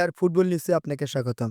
GR football নিউজে আপনাকে স্বাগতম।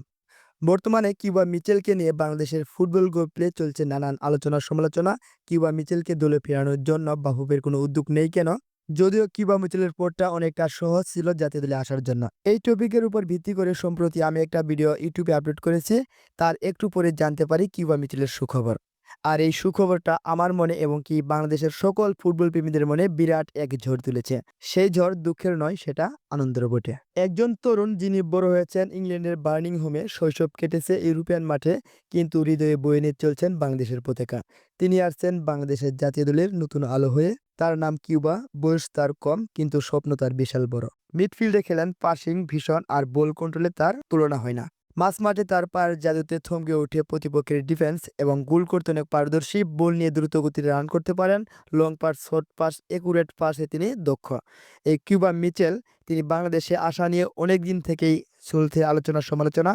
বর্তমানে কিউবা মিচেলকে নিয়ে বাংলাদেশের ফুটবল গোপলে চলছে নানান আলোচনা সমালোচনা। কিউবা মিচেলকে দলে ফেরানোর জন্য বাহুবের কোনো উদ্যোগ নেই কেন? যদিও কিউবা মিচেলের পোর্টটা অনেকটা সহজ ছিল জাতীয় দলে আসার জন্য। এই টপিকের উপর ভিত্তি করে সম্প্রতি আমি একটা ভিডিও ইউটিউবে আপলোড করেছি। তার একটু পরে জানতে পারি কিউবা মিচেলের সুখবর। আর এই সুখবরটা আমার মনে এবং কি বাংলাদেশের সকল ফুটবল প্রেমীদের মনে বিরাট এক ঝড় তুলেছে। সেই ঝড় দুঃখের নয়, সেটা আনন্দের বটে। একজন তরুণ যিনি বড় হয়েছেন ইংল্যান্ডের বার্নিং হোমে শৈশব কেটেছে ইউরোপিয়ান মাঠে, কিন্তু হৃদয়ে বয়ে নিয়ে চলছেন বাংলাদেশের পতাকা। তিনি আসছেন বাংলাদেশের জাতীয় দলের নতুন আলো হয়ে। তার নাম কিউবা, বয়স তার কম, কিন্তু স্বপ্ন তার বিশাল বড়। মিডফিল্ডে খেলেন পাসিং ভীষণ আর বল কন্ট্রোলে তার তুলনা হয় না। মাঝ মাঠে তার পায়ের জাদুতে থমকে উঠে প্রতিপক্ষের ডিফেন্স এবং গোল করতে অনেক পারদর্শী। বল নিয়ে দ্রুত গতিতে রান করতে পারেন। Long pass short pass accurate পাসে তিনি দক্ষ। এই কিউবা মিচেল, তিনি বাংলাদেশে আসা নিয়ে অনেক দিন থেকেই চলছে আলোচনা সমালোচনা।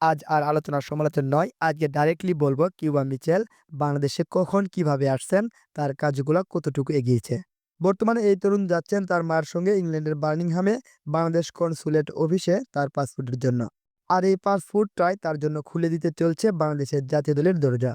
আজ আর আলোচনা সমালোচনা নয়, আজকে ডাইরেক্টলি বলব কিউবা মিচেল বাংলাদেশে কখন কীভাবে আসছেন, তার কাজগুলো কতটুকু এগিয়েছে। বর্তমানে এই তরুণ যাচ্ছেন তার মায়ের সঙ্গে ইংল্যান্ডের বার্মিংহামে বাংলাদেশ কনসুলেট অফিসে তার পাসপোর্টের জন্য। আর এই পাঁচ ফুট ট্রাই তার জন্য খুলে দিতে চলছে বাংলাদেশের জাতীয় দলের দরজা।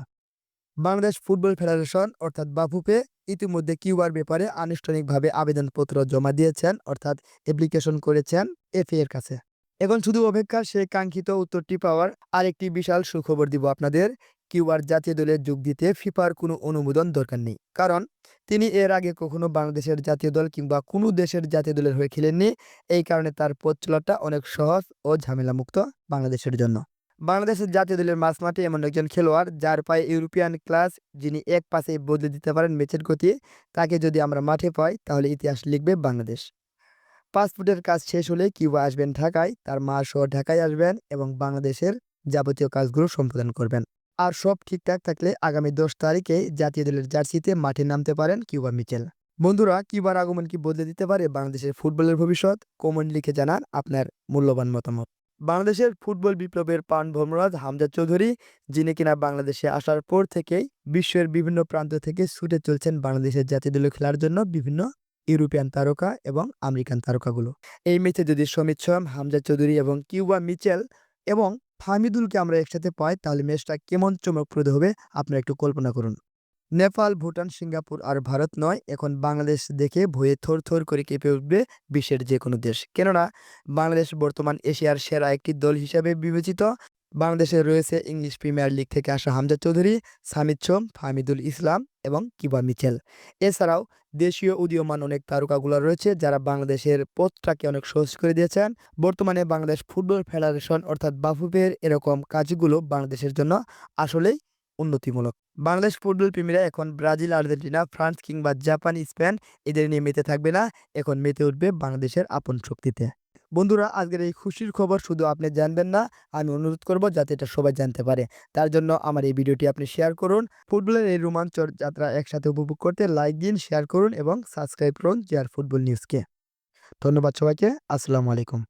বাংলাদেশ ফুটবল ফেডারেশন অর্থাৎ বাফুপে ইতিমধ্যে কিউআর ব্যাপারে আনুষ্ঠানিকভাবে আবেদনপত্র জমা দিয়েছেন অর্থাৎ অ্যাপ্লিকেশন করেছেন এফএ এর কাছে। এখন শুধু অপেক্ষা সেই কাঙ্ক্ষিত উত্তরটি পাওয়ার আরেকটি বিশাল সুখবর দিব আপনাদের। কিউআর জাতীয় দলে যোগ দিতে ফিফার কোনো অনুমোদন দরকার নেই। কারণ, তিনি এর আগে কখনো বাংলাদেশের জাতীয় দল কিংবা কোনো দেশের জাতীয় দলের হয়ে খেলেননি। এই কারণে তার পথ চলাটা অনেক সহজ ও ঝামেলামুক্ত বাংলাদেশের জন্য। বাংলাদেশের জাতীয় দলের মাঝ মাঠে এমন একজন খেলোয়াড় যার পায়ে ইউরোপিয়ান ক্লাস, যিনি এক পাশে বদলে দিতে পারেন ম্যাচের গতি, তাকে যদি আমরা মাঠে পাই, তাহলে ইতিহাস লিখবে বাংলাদেশ। পাসপোর্টের কাজ শেষ হলে কিউবা আসবেন ঢাকায়, তার মা সহ ঢাকায় আসবেন এবং বাংলাদেশের যাবতীয় কাজগুলো সম্পাদন করবেন। আর সব ঠিকঠাক থাকলে আগামী দশ তারিখে জাতীয় দলের জার্সিতে মাঠে নামতে পারেন কিউবা মিচেল। বন্ধুরা, কিউবার আগমন কি বদলে দিতে পারে বাংলাদেশের ফুটবলের ভবিষ্যৎ? কমেন্ট লিখে জানান আপনার মূল্যবান মতামত। বাংলাদেশের ফুটবল বিপ্লবের পান ভমরাজ হামজা চৌধুরী, যিনি কিনা বাংলাদেশে আসার পর থেকেই বিশ্বের বিভিন্ন প্রান্ত থেকে ছুটে চলছেন বাংলাদেশের জাতীয় দলে খেলার জন্য বিভিন্ন ইউরোপিয়ান তারকা এবং আমেরিকান তারকাগুলো। এই ম্যাচে যদি সমিত সোয়াম হামজা চৌধুরী এবং কিউবা মিচেল এবং ফামিদুলকে আমরা একসাথে পাই, তাহলে ম্যাচটা কেমন চমকপ্রদ হবে, আপনারা একটু কল্পনা করুন। নেপাল, ভুটান, সিঙ্গাপুর আর ভারত নয়, এখন বাংলাদেশ দেখে ভয়ে থর থর করে কেঁপে উঠবে বিশ্বের যে কোনো দেশ। কেননা, বাংলাদেশ বর্তমান এশিয়ার সেরা একটি দল হিসাবে বিবেচিত। বাংলাদেশে রয়েছে ইংলিশ প্রিমিয়ার লিগ থেকে আসা হামজা চৌধুরী, সামিদ সোম ফামিদুল ইসলাম এবং কিবা মিচেল। এছাড়াও দেশীয় উদীয়মান অনেক তারকাগুলো রয়েছে যারা বাংলাদেশের পথটাকে অনেক সহজ করে দিয়েছেন। বর্তমানে বাংলাদেশ ফুটবল ফেডারেশন অর্থাৎ বাফুফের এরকম কাজগুলো বাংলাদেশের জন্য আসলেই উন্নতিমূলক। বাংলাদেশ ফুটবল প্রেমীরা এখন ব্রাজিল, আর্জেন্টিনা, ফ্রান্স কিংবা জাপান, স্পেন এদের নিয়ে মেতে থাকবে না, এখন মেতে উঠবে বাংলাদেশের আপন শক্তিতে। বন্ধুরা, আজকের এই খুশির খবর শুধু আপনি জানবেন না, আমি অনুরোধ করব যাতে এটা সবাই জানতে পারে। তার জন্য আমার এই ভিডিওটি আপনি শেয়ার করুন। ফুটবলের এই রোমাঞ্চর যাত্রা একসাথে উপভোগ করতে লাইক দিন শেয়ার করুন এবং সাবস্ক্রাইব করুন জিয়ার ফুটবল নিউজকে ধন্যবাদ সবাইকে, আসসালামু আলাইকুম।